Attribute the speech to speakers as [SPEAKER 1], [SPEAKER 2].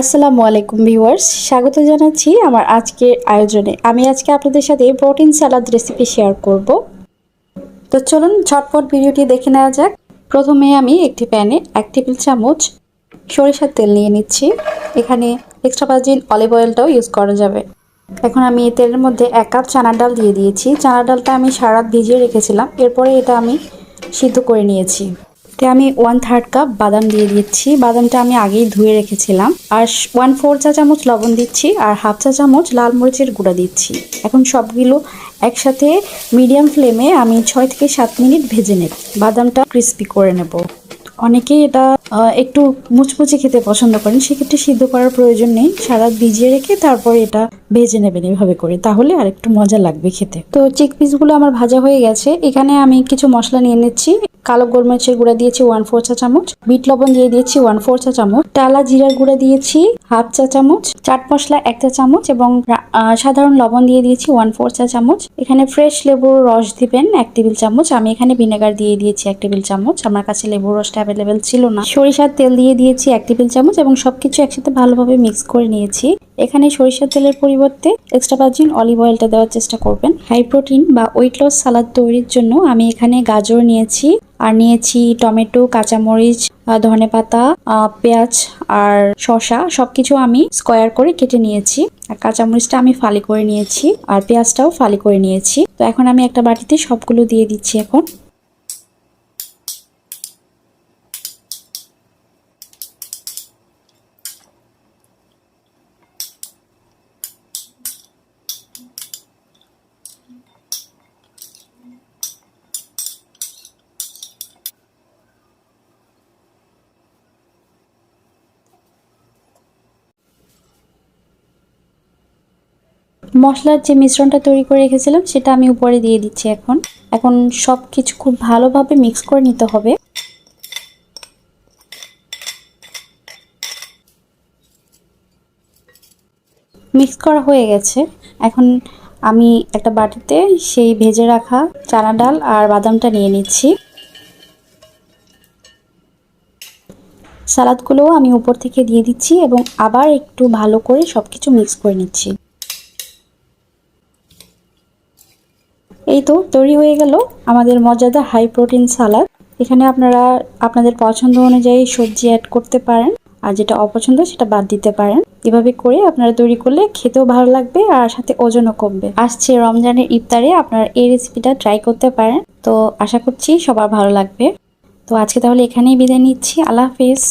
[SPEAKER 1] আসসালামু আলাইকুম ভিউয়ার্স, স্বাগত জানাচ্ছি আমার আজকের আয়োজনে। আমি আজকে আপনাদের সাথে প্রোটিন স্যালাদ রেসিপি শেয়ার করব। তো চলুন ঝটপট ভিডিওটি দেখে নেওয়া যাক। প্রথমে আমি একটি প্যানে এক টেবিল চামচ সরিষার তেল নিয়ে নিচ্ছি। এখানে এক্সট্রা ভার্জিন অলিভ অয়েলটাও ইউজ করা যাবে। এখন আমি তেলের মধ্যে এক কাপ চানার ডাল দিয়ে দিয়েছি। চানার ডালটা আমি সারা ভিজিয়ে রেখেছিলাম। এরপরে এটা আমি সিদ্ধ করে নিয়েছি। তে আমি ওয়ান থার্ড কাপ বাদাম দিয়ে দিচ্ছি। বাদামটা আমি আগেই ধুয়ে রেখেছিলাম। আর ওয়ান ফোর চা চামচ লবণ দিচ্ছি আর হাফ চা চামচ লাল মরিচের গুঁড়া দিচ্ছি। এখন সবগুলো একসাথে মিডিয়াম ফ্লেমে আমি ছয় থেকে সাত মিনিট ভেজে নেব। বাদামটা ক্রিস্পি করে নেব। অনেকেই এটা একটু মুচমুচে খেতে পছন্দ করেন, সেক্ষেত্রে সিদ্ধ করার প্রয়োজন নেই। সারা ভিজিয়ে রেখে তারপর এটা ভেজে নেবেন এভাবে করে। তাহলে আর একটু মজা লাগবে খেতে। তো চিক পিসগুলো আমার ভাজা হয়ে গেছে। এখানে আমি কিছু মশলা নিয়ে নিচ্ছি। কালো গোলমরিচের গুঁড়া দিয়েছি ওয়ান ফোর চা চামচ। বিট লবণ দিয়ে দিয়েছি ওয়ান ফোর চা চামচ। টালা জিরার গুঁড়া দিয়েছি হাফ চা চামচ। চাট মশলা এক চা চামচ এবং সাধারণ লবণ দিয়ে দিয়েছি ওয়ান ফোর চা চামচ। এখানে ফ্রেশ লেবুর রস দিবেন এক টেবিল চামচ। আমি এখানে ভিনেগার দিয়ে দিয়েছি এক টেবিল চামচ। আমার কাছে লেবুর রসটা অ্যাভেলেবেল ছিল না। সরিষার তেল দিয়ে দিয়েছি এক টেবিল চামচ এবং সবকিছু একসাথে ভালোভাবে মিক্স করে নিয়েছি। এখানে সরিষার তেলের পরিবর্তে এক্সট্রা ভার্জিন অলিভ অয়েলটা দেওয়ার চেষ্টা করবেন। হাই প্রোটিন বা ওয়েট লস সালাদ তৈরির জন্য আমি এখানে গাজর নিয়েছি আর নিয়েছি টমেটো, কাঁচামরিচ ধনে পাতা পেঁয়াজ আর শসা সবকিছু আমি স্কোয়ার করে কেটে নিয়েছি। আর কাঁচামরিচটা আমি ফালি করে নিয়েছি আর পেঁয়াজটাও ফালি করে নিয়েছি। তো এখন আমি একটা বাটিতে সবগুলো দিয়ে দিচ্ছি এখন। মশলার যে মিশ্রণটা তৈরি করে রেখেছিলাম, সেটা আমি উপরে দিয়ে দিচ্ছি এখন। এখন সব কিছু খুব ভালোভাবে মিক্স করে নিতে হবে। মিক্স করা হয়ে গেছে। এখন আমি একটা বাটিতে সেই ভেজে রাখা চানা ডাল আর বাদামটা নিয়ে নিচ্ছি। সালাদগুলোও আমি উপর থেকে দিয়ে দিচ্ছি এবং আবার একটু ভালো করে সব কিছু মিক্স করে নিচ্ছি। এই তো তৈরি হয়ে গেল আমাদের মজাদার হাই প্রোটিন সালাদ এখানে আপনারা আপনাদের পছন্দ অনুযায়ী সবজি অ্যাড করতে পারেন, আর যেটা অপছন্দ সেটা বাদ দিতে পারেন। এভাবে করে আপনারা তৈরি করলে খেতেও ভালো লাগবে আর সাথে ওজনও কমবে। আসছে রমজানের ইফতারে আপনারা এই রেসিপিটা ট্রাই করতে পারেন। তো আশা করছি সবার ভালো লাগবে। তো আজকে তাহলে এখানেই বিদায় নিচ্ছি। আল্লাহ হাফিজ।